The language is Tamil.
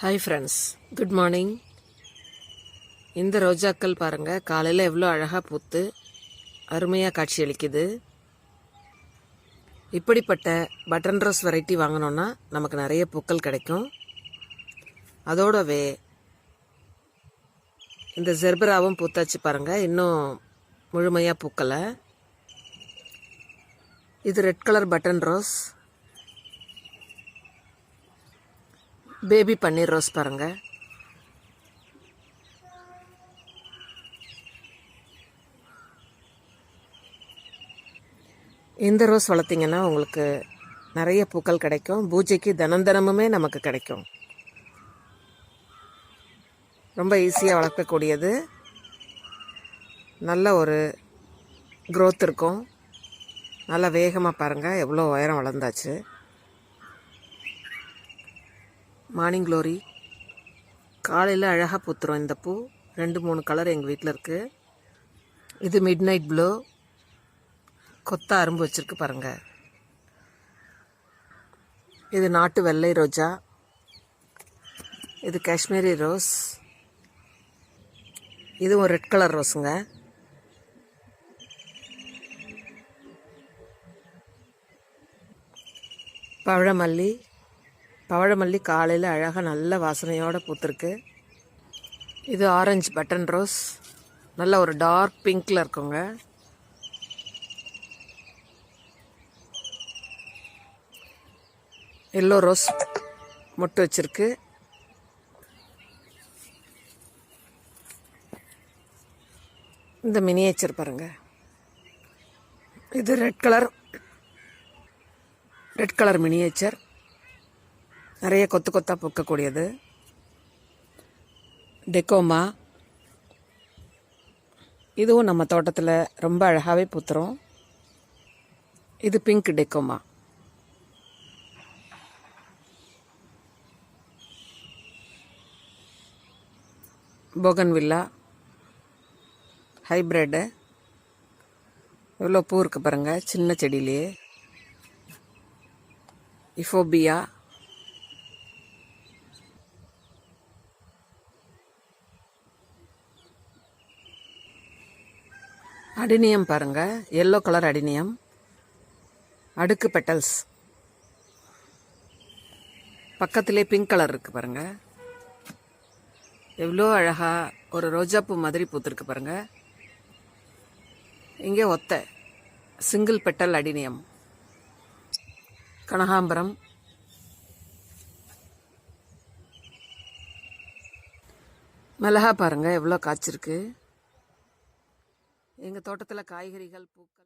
ஹாய் ஃப்ரெண்ட்ஸ் குட் மார்னிங் இந்த ரோஜாக்கள் பாருங்கள் காலையில் எவ்வளோ அழகாக பூத்து அருமையாக காட்சியளிக்குது இப்படிப்பட்ட பட்டன் ரோஸ் வெரைட்டி வாங்கினோன்னா நமக்கு நிறைய பூக்கள் கிடைக்கும். அதோடவே இந்த ஜெர்பராவும் பூத்தாச்சு பாருங்கள் இன்னும் முழுமையாக பூக்கலை. இது red colour button rose baby பன்னீர் ரோஸ் பாருங்க. இந்த ரோஸ் வளர்த்திங்கன்னா உங்களுக்கு நிறைய பூக்கள் கிடைக்கும். பூஜைக்கு தினம் தினமுமே நமக்கு கிடைக்கும். ரொம்ப ஈஸியாக வளர்க்கக்கூடியது. நல்ல ஒரு க்ரோத் இருக்கும். நல்லா வேகமாக பாருங்கள் எவ்வளோ உயரம் வளர்ந்தாச்சு. மார்னிங் க்ளோரி காலையில் அழகாக பூத்துரும் இந்த பூ. ரெண்டு மூணு கலர் எங்கள் வீட்டில் இருக்குது இது மிட் நைட் ப்ளூ கொத்த அரும்பு வச்சுருக்கு பாருங்கள் இது நாட்டு வெள்ளை ரோஜா. இது காஷ்மீரி ரோஸ். இதுவும் ரெட் கலர் ரோஸுங்க. பவழமல்லி. பவழமல்லி காலையில் அழகாக நல்ல வாசனையோடு பூத்துருக்கு. இது ஆரஞ்சு பட்டன் ரோஸ் நல்ல ஒரு டார்க் பிங்க்கில் இருக்குங்க. எல்லோ ரோஸ் மொட்டு வச்சிருக்கு. இந்த மினியேச்சர் பாருங்க. இது red colour red colour miniature நிறைய கொத்து கொத்தாக பூக்கக்கூடியது. டெக்கோமா. இதுவும் நம்ம தோட்டத்தில் ரொம்ப அழகாகவே பூத்துரும். இது பிங்க் டெக்கோமா. போகன்வில்லா ஹைப்ரிட்டு. எவ்வளோ பூ இருக்கு பாருங்கள் சின்ன செடியிலேயே இஃபோபியா. அடினியம் பாருங்க. Yellow colour adenium. அடுக்கு பெட்டல்ஸ் பக்கத்திலே பிங்க் கலர் இருக்குது பாருங்க. எவ்வளோ அழகாக ஒரு ரோஜாப்பூ மாதிரி பூத்துருக்கு பாருங்க. இங்கே ஒத்த சிங்கிள் பெட்டல் அடினியம். கனகாம்பரம். மிளகா பாருங்க எவ்வளோ காய்ச்சிருக்கு. எங்கள் தோட்டத்தில் காய்கறிகள் பூக்கள்